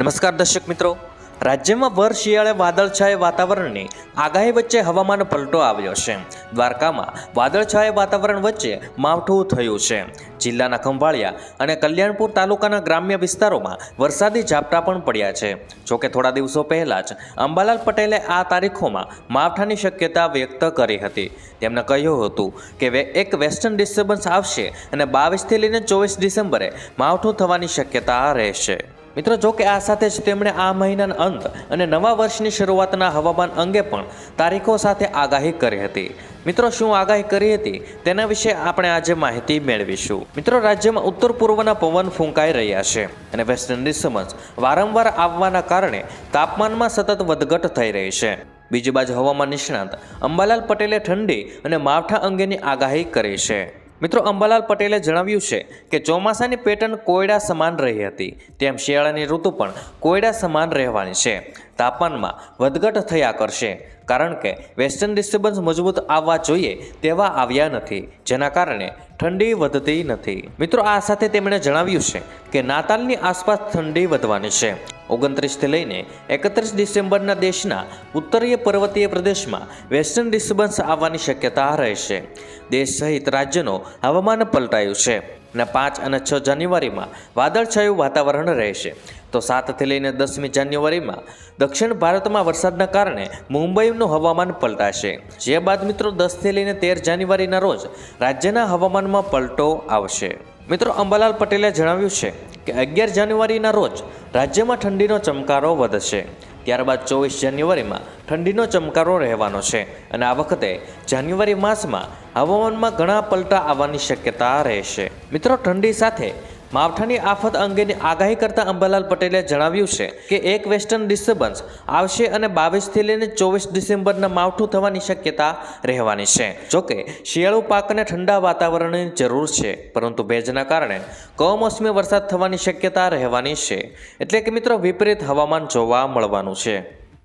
નમસ્કાર દર્શક મિત્રો. રાજ્યમાં ભર શિયાળે વાદળછાયા વાતાવરણની આગાહી વચ્ચે હવામાન પલટો આવ્યો છે. દ્વારકામાં વાદળછાયા વાતાવરણ વચ્ચે માવઠું થયું છે. જિલ્લાના ખંભાળિયા અને કલ્યાણપુર તાલુકાના ગ્રામ્ય વિસ્તારોમાં વરસાદી ઝાપટા પણ પડ્યા છે. જોકે થોડા દિવસો પહેલાં જ અંબાલાલ પટેલે આ તારીખોમાં માવઠાની શક્યતા વ્યક્ત કરી હતી. તેમણે કહ્યું હતું કે એક વેસ્ટર્ન ડિસ્ટર્બન્સ આવશે અને બાવીસથી લઈને ચોવીસ ડિસેમ્બરે માવઠું થવાની શક્યતા રહેશે. મિત્રો, જો કે આ સાથે જ તેમણે આ મહિનાના અંત અને નવા વર્ષની શરૂઆતના હવામાન અંગે પણ તારીખો સાથે આગાહી કરી હતી. મિત્રો, શું આગાહી કરી હતી? તેના વિશે આપણે આજે માહિતી મેળવીશું. મિત્રો, રાજ્યમાં ઉત્તર પૂર્વના પવન ફૂંકાઈ રહ્યા છે અને વેસ્ટર્ન સમજ વારંવાર આવવાના કારણે તાપમાનમાં સતત વધઘટ થઈ રહી છે. બીજી બાજુ હવામાન નિષ્ણાંત અંબાલાલ પટેલે ઠંડી અને માવઠા અંગેની આગાહી કરી છે. મિત્રો, અંબાલાલ પટેલે જણાવ્યું છે કે ચોમાસાની પેટર્ન કોયડા સમાન રહી હતી. તેમ શિયાળાની ઋતુ પણ કોયડા સમાન રહેવાની છે. તાપમાનમાં વધઘટ થયા કરશે. કારણ કે વેસ્ટર્ન ડિસ્ટર્બન્સ મજબૂત આવવા જોઈએ તેવા આવ્યા નથી, જેના કારણે ઠંડી વધતી નથી. મિત્રો, આ સાથે તેમણે જણાવ્યું છે કે નાતાલની આસપાસ ઠંડી વધવાની છે. ઓગણત્રીસથી લઈને એકત્રીસ ડિસેમ્બરના દેશના ઉત્તરીય પર્વતીય પ્રદેશમાં વેસ્ટર્ન ડિસ્ટર્બન્સ આવવાની શક્યતા રહેશે. દેશ સહિત રાજ્યનો હવામાન પલટાયું છે. અને પાંચ અને છ જાન્યુઆરીમાં વાદળછાયું વાતાવરણ રહેશે. તો સાતથી લઈને દસમી જાન્યુઆરીમાં દક્ષિણ ભારતમાં વરસાદના કારણે મુંબઈનું હવામાન પલટાશે. જે બાદ મિત્રો દસથી લઈને તેર જાન્યુઆરીના રોજ રાજ્યના હવામાનમાં પલટો આવશે. મિત્રો અંબાલાલ પટેલે જણાવ્યું છે કે અગિયાર જાન્યુઆરીના રોજ રાજ્યમાં ઠંડીનો ચમકારો વધશે. ત્યારબાદ ચોવીસ જાન્યુઆરીમાં ઠંડીનો ચમકારો રહેવાનો છે અને આ વખતે જાન્યુઆરી માસમાં હવામાનમાં ઘણા પલટા આવવાની શક્યતા રહેશે. મિત્રો, ઠંડી સાથે માવઠાની આફત અંગેની આગાહી કરતા અંબાલાલ પટેલે જણાવ્યું છે કે એક વેસ્ટર્ન ડિસ્ટર્બન્સ આવશે અને બાવીસથી લઈને ચોવીસ ડિસેમ્બરના માવઠું થવાની શક્યતા રહેવાની છે. જોકે, શિયાળુ પાકને ઠંડા વાતાવરણની જરૂર છે, પરંતુ ભેજના કારણે કમોસમી વરસાદ થવાની શક્યતા રહેવાની છે. એટલે કે મિત્રો, વિપરીત હવામાન જોવા મળવાનું છે.